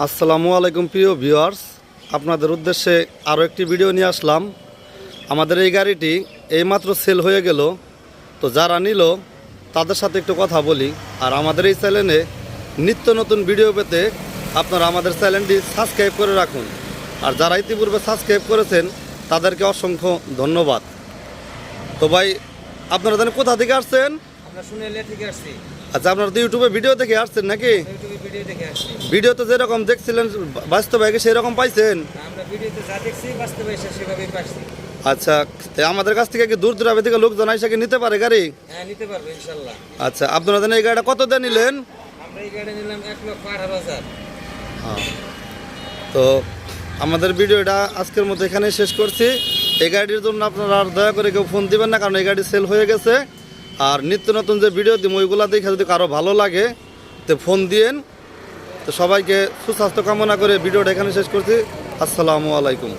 আসসালামু আলাইকুম প্রিয় ভিউয়ার্স আপনাদের উদ্দেশ্যে আরও একটি ভিডিও নিয়ে আসলাম। আমাদের এই গাড়িটি এইমাত্র সেল হয়ে গেল। তো যারা নিল তাদের সাথে একটু কথা বলি। আর আমাদের এই চ্যানেলে নিত্য নতুন ভিডিও পেতে আপনারা আমাদের চ্যানেলটি সাবস্ক্রাইব করে রাখুন। আর যারা ইতিপূর্বে সাবস্ক্রাইব করেছেন তাদেরকে অসংখ্য ধন্যবাদ। তো ভাই আপনারা জানেন কোথা থেকে আসছেন? আচ্ছা আপনারা তো ইউটিউবে ভিডিও দেখে আসছেন নাকি? ভিডিও ভিডিওতে যেরকম দেখছিলেন বাস্তবে সেরকম পাইছেন? আমরা ভিডিওতে যা দেখছি বাস্তবে সেভাবেই পাচ্ছি আচ্ছা তে আমাদের কাছ থেকে কি দূর দূরাবে থেকে লোকজন আইসা কি নিতে পারে গাড়ি? হ্যাঁ নিতে পারব ইনশাল্লাহ। আচ্ছা আপনারা জানেন এই গাড়িটা কত দিয়ে নিলেন? আমরা এই গাড়ি নিলাম এক লক্ষ আঠারো হাজার। হ্যাঁ। তো আমাদের ভিডিওটা আজকের মতো এখানে শেষ করছি। এই গাড়ির জন্য আপনারা আর দয়া করে কেউ ফোন দিবেন না কারণ এই গাড়ি সেল হয়ে গেছে। আর নিত্য নতুন যে ভিডিও দিই ওইগুলা দেখে যদি কারও ভালো লাগে তো ফোন দিয়েন। তো সবাইকে সুস্বাস্থ্য কামনা করে ভিডিওটা এখানে শেষ করছি। আসসালামু আলাইকুম।